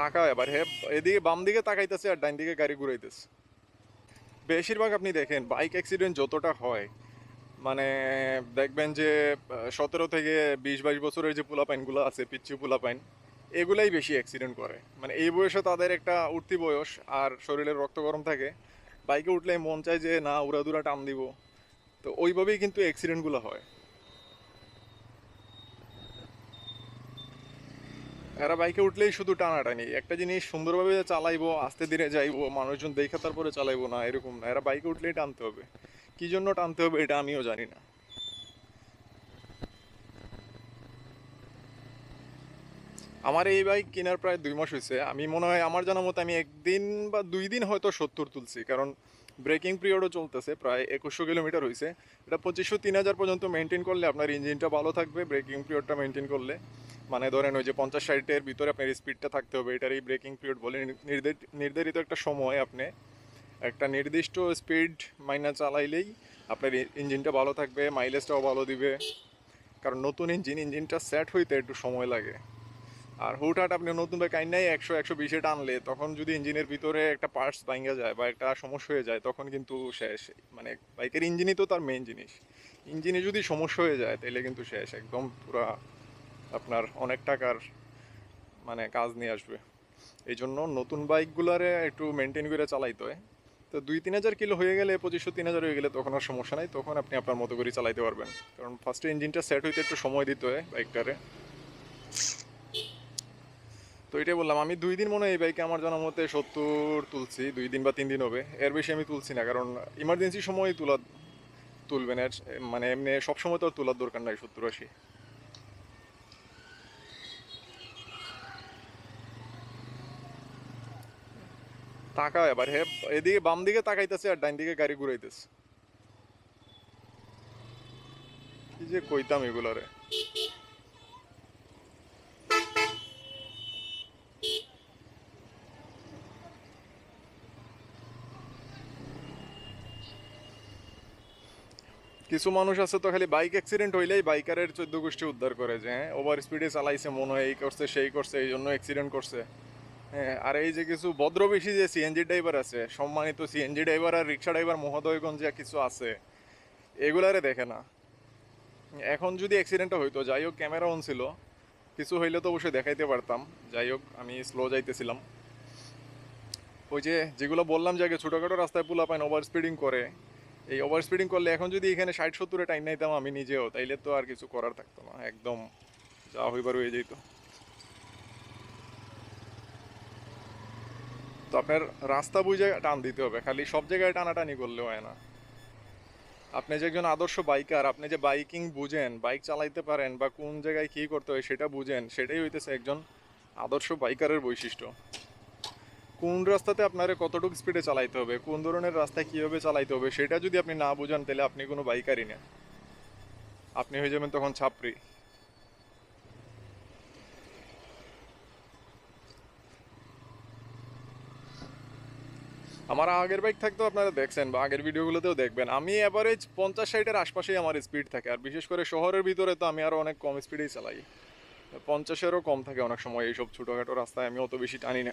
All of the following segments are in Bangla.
তাকা এবার, হে, এদিকে বাম দিকে তাকাইতেছে আর ডাইন দিকে গাড়ি ঘুরাইতেছে। বেশিরভাগ আপনি দেখেন, বাইক অ্যাক্সিডেন্ট যতটা হয় মানে দেখবেন যে সতেরো থেকে বিশ, বাইশ বছরের যে পোলাপাইনগুলো আছে পিচ্ছু পোলাপাইন, এগুলাই বেশি অ্যাক্সিডেন্ট করে। মানে এই বয়সে তাদের একটা উঠতি বয়স আর শরীরের রক্ত গরম থাকে, বাইকে উঠলে মন চায় যে, না উড়াদুরা টান দিব। তো ওইভাবেই কিন্তু অ্যাক্সিডেন্টগুলো হয়। এরা বাইকে উঠলেই শুধু টানাটানি। একটা জিনিস সুন্দরভাবে চালাইবো, আস্তে ধীরে যাইবো, মানুষজন দেখা তারপরে চালাইবো না, এরকম না। এরা বাইকে উঠলেই টানতে হবে। কি জন্য টানতে হবে এটা আমিও জানি না। আমার এই বাইক কেনার প্রায় দুই মাস হয়েছে আমি মনে হয় আমার জানা মতো আমি একদিন বা দুই দিন হয়তো সত্তর তুলছি। কারণ ব্রেকিং পিরিয়ডও চলতেছে, প্রায় একুশশো কিলোমিটার হয়েছে এটা পঁচিশশো, তিন হাজার পর্যন্ত মেনটেন করলে আপনার ইঞ্জিনটা ভালো থাকবে ব্রেকিং পিরিয়ডটা মেনটেন করলে। মানে ধরেন ওই যে পঞ্চাশ ষাটের ভিতরে আপনার স্পিডটা থাকতে হবে, এটার এই ব্রেকিং পিরিয়ড বলে নির্ধারিত একটা সময় আপনি একটা নির্দিষ্ট স্পিড মাইনা চালাইলেই আপনার ইঞ্জিনটা ভালো থাকবে মাইলেজটাও ভালো দিবে। কারণ নতুন ইঞ্জিন ইঞ্জিনটা সেট হইতে একটু সময় লাগে। আর হুটহাট আপনি নতুন বাইক আইনাই একশো একশো বিশে টানলে, তখন যদি ইঞ্জিনের ভিতরে একটা পার্টস ভাঙ্গা যায় বা একটা সমস্যা হয়ে যায়, তখন কিন্তু শেষ। মানে বাইকের ইঞ্জিনই তো তার মেইন জিনিস। ইঞ্জিনে যদি সমস্যা হয়ে যায় তাহলে কিন্তু শেষ। একদম পুরা আপনার অনেক টাকার মানে কাজ নিয়ে আসবে। এই জন্য নতুন বাইকগুলারে একটু মেনটেন করে চালাইতে হয়। তো দুই তিন হাজার কিলো হয়ে গেলে, পঁচিশশো তিন হাজার হয়ে গেলে তখন আর সমস্যা নাই, তখন আপনি আপনার মতো করে চালাইতে পারবেন। কারণ ফার্স্টে ইঞ্জিনটা সেট হইতে একটু সময় দিতে হয় বাইকটারে। তো এটাই বললাম, আমি দুই দিন মনে হয় এই বাইকে আমার জানার মতে সত্তর তুলছি, দুই দিন বা তিন দিন হবে। এর বেশি আমি তুলছি না, কারণ ইমার্জেন্সি সময় তোলা তুলবেন এর মানে এমনি সবসময় তো আর তোলার দরকার নাই, সত্তর আশি। এবার, হে, এদিকে বাম দিকে তাকাইতেছে আর ডাইন দিকে গাড়ি ঘুরাইতেছে। কি যে কইতাম কিছু মানুষ আছে তো খালি বাইক অ্যাক্সিডেন্ট হইলেই বাইকারের চোদ্দ গোষ্ঠী উদ্ধার করে যে হ্যাঁ ওভার স্পিডে চালাইছে, মনে হয় এই করছে, সেই করছে, এই জন্য অ্যাক্সিডেন্ট করছে। আর এই যে কিছু ভদ্রবেশী যে সিএনজি ড্রাইভার আছে, সম্মানিত সিএনজি ড্রাইভার আর রিক্সা ড্রাইভার মহোদয়গঞ্জ যা কিছু আছে, এগুলারে দেখে না। এখন যদি অ্যাক্সিডেন্টটা হইতো, যাই হোক ক্যামেরা অন ছিল, কিছু হইলে তো অবশ্যই দেখাইতে পারতাম। যাই হোক, আমি স্লো যাইতেছিলাম। ওই যে যেগুলো বললাম যে আগে ছোটোখাটো রাস্তায় পুলা পাইন ওভার স্পিডিং করে, এই ওভার স্পিডিং করলে এখন যদি এখানে ষাট সত্তরে টাইম নাইতাম আমি নিজেও, তাইলে তো আর কিছু করার থাকতো না। একদম যা হইবার হয়ে যেত তো আপনার রাস্তা বুঝে টান দিতে হবে, খালি সব জায়গায় টানাটানি করলে হয় না। আপনি যে একজন আদর্শ বাইকার আপনি যে বাইকিং বুঝেন বাইক চালাইতে পারেন বা কোন জায়গায় কী করতে হয় সেটা বুঝেন, সেটাই হইতেছে একজন আদর্শ বাইকারের বৈশিষ্ট্য। কোন রাস্তাতে আপনার কতটুকু স্পিডে চালাইতে হবে, কোন ধরনের রাস্তায় কীভাবে চালাইতে হবে, সেটা যদি আপনি না বুঝান, তাহলে আপনি কোনো বাইকারই না। আপনি হয়ে যাবেন তখন ছাপরি আমার আগের বাইক থাকতেও আপনারা দেখছেন বা আগের ভিডিওগুলোতেও দেখবেন। আমি অ্যাভারেজ পঞ্চাশ ষাটের আশপাশেই আমার স্পিড থাকে। আর বিশেষ করে শহরের ভিতরে তো আমি আরও অনেক কম স্পিডেই চালাই। পঞ্চাশেরও কম থাকে অনেক সময় এইসব ছোটোখাটো রাস্তায়, আমি অত বেশি টানি না।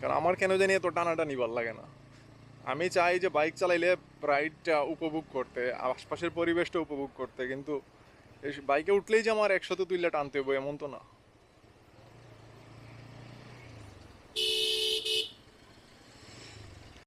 কারণ আমার কেন জানি এত টানাটানি ভালো লাগে না। আমি চাই যে বাইক চালাইলে রাইডটা উপভোগ করতে, আশপাশের পরিবেশটা উপভোগ করতে, কিন্তু বাইকে উঠলেই যে আমার একশোতে তুললে টানতে হবে এমন তো না।